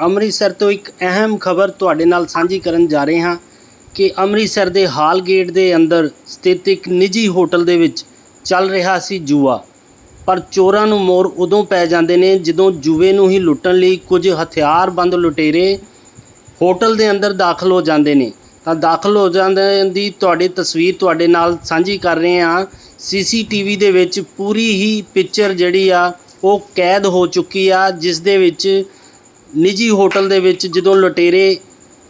ਅੰਮ੍ਰਿਤਸਰ ਤੋਂ ਇੱਕ ਅਹਿਮ ਖਬਰ ਤੁਹਾਡੇ ਨਾਲ ਸਾਂਝੀ ਕਰਨ ਜਾ ਰਹੇ ਹਾਂ ਕਿ ਅੰਮ੍ਰਿਤਸਰ ਦੇ ਹਾਲ ਗੇਟ ਦੇ ਅੰਦਰ ਸਥਿਤ ਇੱਕ ਨਿੱਜੀ ਹੋਟਲ ਦੇ ਵਿੱਚ ਚੱਲ ਰਿਹਾ ਸੀ ਜੂਆ। ਪਰ ਚੋਰਾਂ ਨੂੰ ਮੋਰ ਉਦੋਂ ਪੈ ਜਾਂਦੇ ਨੇ ਜਦੋਂ ਜੂਏ ਨੂੰ ਹੀ ਲੁੱਟਣ ਲਈ ਕੁਝ ਹਥਿਆਰਬੰਦ ਲੁਟੇਰੇ ਹੋਟਲ ਦੇ ਅੰਦਰ ਦਾਖਲ ਹੋ ਜਾਂਦੇ ਨੇ। ਤਾਂ ਦਾਖਲ ਹੋ ਜਾਂਦੇ ਦੀ ਤੁਹਾਡੀ ਤਸਵੀਰ ਤੁਹਾਡੇ ਨਾਲ ਸਾਂਝੀ ਕਰ ਰਹੇ ਹਾਂ। ਸੀਸੀਟੀਵੀ ਦੇ ਵਿੱਚ ਪੂਰੀ ਹੀ ਪਿਕਚਰ ਜਿਹੜੀ ਆ, ਉਹ ਕੈਦ ਹੋ ਚੁੱਕੀ ਆ, ਜਿਸ ਦੇ ਵਿੱਚ ਨਿੱਜੀ ਹੋਟਲ ਦੇ ਵਿੱਚ ਜਦੋਂ ਲੁਟੇਰੇ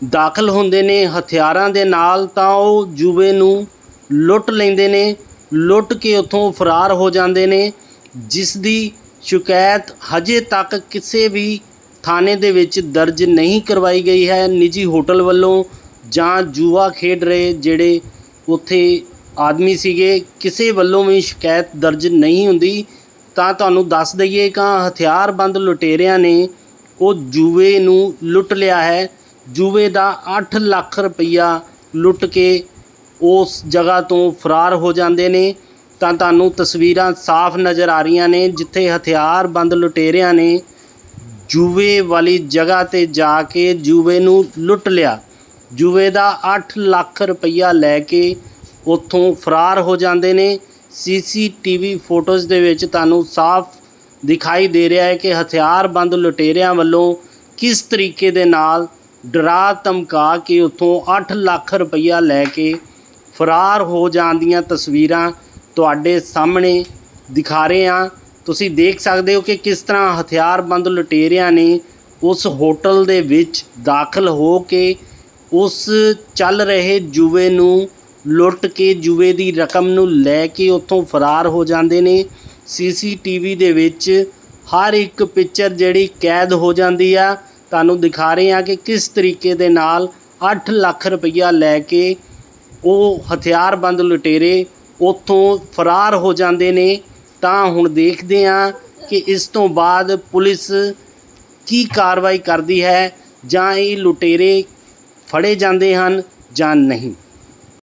ਦਾਖਲ ਹੁੰਦੇ ਨੇ, ਹਥਿਆਰਾਂ ਦੇ ਨਾਲ, ਤਾਂ ਉਹ ਜੂਵੇ ਨੂੰ ਲੁੱਟ ਲੈਂਦੇ ਨੇ, ਲੁੱਟ ਕੇ ਉੱਥੋਂ ਫਰਾਰ ਹੋ ਜਾਂਦੇ ਨੇ, ਜਿਸ ਦੀ ਸ਼ਿਕਾਇਤ ਹਜੇ ਤੱਕ ਕਿਸੇ ਵੀ ਥਾਣੇ ਦੇ ਵਿੱਚ ਦਰਜ ਨਹੀਂ ਕਰਵਾਈ ਗਈ ਹੈ। ਨਿੱਜੀ ਹੋਟਲ ਵੱਲੋਂ ਜਾਂ ਜੂਆ ਖੇਡ ਰਹੇ ਜਿਹੜੇ ਉੱਥੇ ਆਦਮੀ ਸੀਗੇ, ਕਿਸੇ ਵੱਲੋਂ ਵੀ ਸ਼ਿਕਾਇਤ ਦਰਜ ਨਹੀਂ ਹੁੰਦੀ। ਤਾਂ ਤੁਹਾਨੂੰ ਦੱਸ ਦਈਏ ਕਿ ਹਥਿਆਰਬੰਦ ਲੁਟੇਰਿਆਂ ਨੇ ਉਹ ਜੂਏ ਨੂੰ ਲੁੱਟ ਲਿਆ ਹੈ। ਜੂਏ ਦਾ 8 ਲੱਖ ਰੁਪਈਆ ਲੁੱਟ ਕੇ ਉਸ ਜਗ੍ਹਾ ਤੋਂ ਫਰਾਰ ਹੋ ਜਾਂਦੇ ਨੇ। ਤਾਂ ਤੁਹਾਨੂੰ ਤਸਵੀਰਾਂ ਸਾਫ਼ ਨਜ਼ਰ ਆ ਰਹੀਆਂ ਨੇ, ਜਿੱਥੇ ਹਥਿਆਰਬੰਦ ਲੁਟੇਰਿਆਂ ਨੇ ਜੂਏ ਵਾਲੀ ਜਗ੍ਹਾ ਤੇ ਜਾ ਕੇ ਜੂਏ ਨੂੰ ਲੁੱਟ ਲਿਆ। ਜੂਏ ਦਾ 8 ਲੱਖ ਰੁਪਈਆ ਲੈ ਕੇ ਉੱਥੋਂ ਫਰਾਰ ਹੋ ਜਾਂਦੇ ਨੇ। ਸੀਸੀਟੀਵੀ ਫੋਟੋਜ਼ ਦੇ ਵਿੱਚ ਤੁਹਾਨੂੰ ਸਾਫ਼ ਦਿਖਾਈ ਦੇ ਰਿਹਾ ਹੈ ਕਿ ਹਥਿਆਰਬੰਦ ਲੁਟੇਰਿਆਂ ਵੱਲੋਂ ਕਿਸ ਤਰੀਕੇ ਦੇ ਨਾਲ ਡਰਾ ਧਮਕਾ ਕੇ ਉੱਥੋਂ 8 ਲੱਖ ਰੁਪਈਆ ਲੈ ਕੇ ਫਰਾਰ ਹੋ ਜਾਣ ਦੀਆਂ ਤਸਵੀਰਾਂ ਤੁਹਾਡੇ ਸਾਹਮਣੇ ਦਿਖਾ ਰਹੇ ਹਾਂ। ਤੁਸੀਂ ਦੇਖ ਸਕਦੇ ਹੋ ਕਿ ਕਿਸ ਤਰ੍ਹਾਂ ਹਥਿਆਰਬੰਦ ਲੁਟੇਰਿਆਂ ਨੇ ਉਸ ਹੋਟਲ ਦੇ ਵਿੱਚ ਦਾਖਲ ਹੋ ਕੇ ਉਸ ਚੱਲ ਰਹੇ ਜੂਏ ਨੂੰ ਲੁੱਟ ਕੇ ਜੂਏ ਦੀ ਰਕਮ ਨੂੰ ਲੈ ਕੇ ਉੱਥੋਂ ਫਰਾਰ ਹੋ ਜਾਂਦੇ ਨੇ। ਸੀਸੀਟੀਵੀ ਦੇ ਵਿੱਚ ਹਰ ਇੱਕ ਪਿਕਚਰ ਜਿਹੜੀ ਕੈਦ ਹੋ ਜਾਂਦੀ ਆ। ਤੁਹਾਨੂੰ ਦਿਖਾ ਰਹੇ ਹਾਂ ਕਿ ਕਿਸ ਤਰੀਕੇ ਦੇ ਨਾਲ 8 ਲੱਖ ਰੁਪਈਆ ਲੈ ਕੇ ਉਹ ਹਥਿਆਰਬੰਦ ਲੁਟੇਰੇ ਉੱਥੋਂ ਫਰਾਰ ਹੋ ਜਾਂਦੇ ਨੇ। ਤਾਂ ਹੁਣ ਦੇਖਦੇ ਹਾਂ ਕਿ ਇਸ ਤੋਂ ਬਾਅਦ ਪੁਲਿਸ ਕੀ ਕਾਰਵਾਈ ਕਰਦੀ ਹੈ ਜਾਂ ਇਹ ਲੁਟੇਰੇ ਫੜੇ ਜਾਂਦੇ ਹਨ ਜਾਂ ਨਹੀਂ।